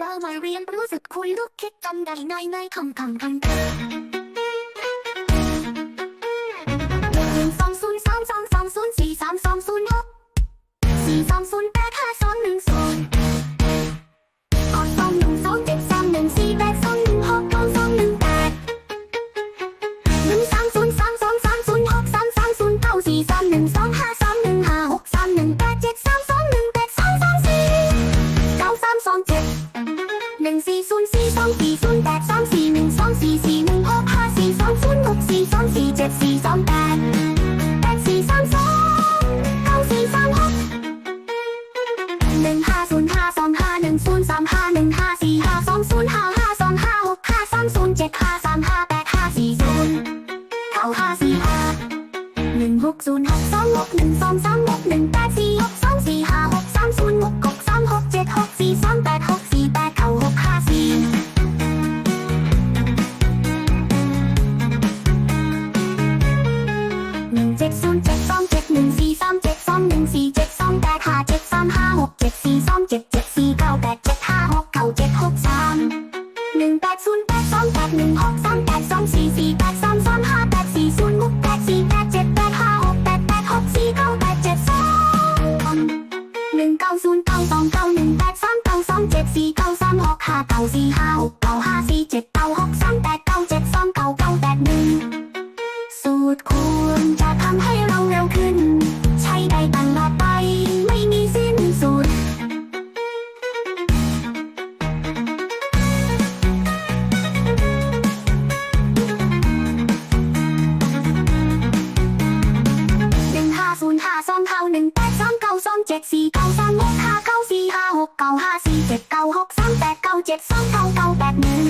เรามาเรียนรู้สึกคุยลูกคิดกันได้ในในคำคำคำ หนึ่งสี่ศูนย์สี่สองสี่ศูนย์แปดสองสี่หนึ่งสองสี่สี่หนึ่งหกห้าสี่สองศูนย์หกสี่สองสี่เจ็ดสี่สองแปดแปดสี่สามสองเก้าสี่สามหกหนึ่งห้าศูนย์ห้าสองห้าหนึ่งศูนย์สามห้าหนึ่งห้าสี่ห้าสองศูนย์ห้าห้าสองห้าหกห้าสามศูนย์เจ็ดห้าสามห้าแปดห้าสี่ศูนย์เก้าห้าสี่ห้าหนึ่งหกศูนย์หกสองหกหนึ่งสองสามหกหนึ่งแปดสี่ จ็ดศูนย์เจ็ดสองเจ็ดหนึ่งสี่สามเจ็ดสองหนึ่งสี่เจ็ดสองแปดห้าเจ็ดสามห้าหกเจ็ดสี่สองเจ็ดเจ็ดสี่เก้าแปดเจ็ดห้าหกเก้าเจ็ดหกสามหนึ่งแปดศูนย์แปดสองแปดหนึ่งหกสามแปดสองสี่สี่แปดสามสามห้าแปดสี่ศูนย์หกแปดสี่แปดเจ็ดแปดห้าหกแปดแปดหกสี่เก้าแปดเจ็ดสองหนึ่งเก้าศูนย์เก้าสองเก้าหนึ่งแปดสามเก้าสองเจ็ดสี่เก้าสามหกห้าเก้าสี่ห้าหก นึ่งแปดสามเก้าสองเจ็ดสี่เก้าสามหกห้าเก้าสี่ห้าหกเก้าห้าสี่เจ็ดเก้าหกสามแปดเก้าเจ็ดสองเก้าเก้าแปดหนึ่ง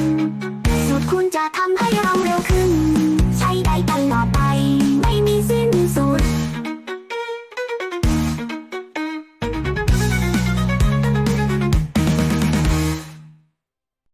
สุดคุณจะทำให้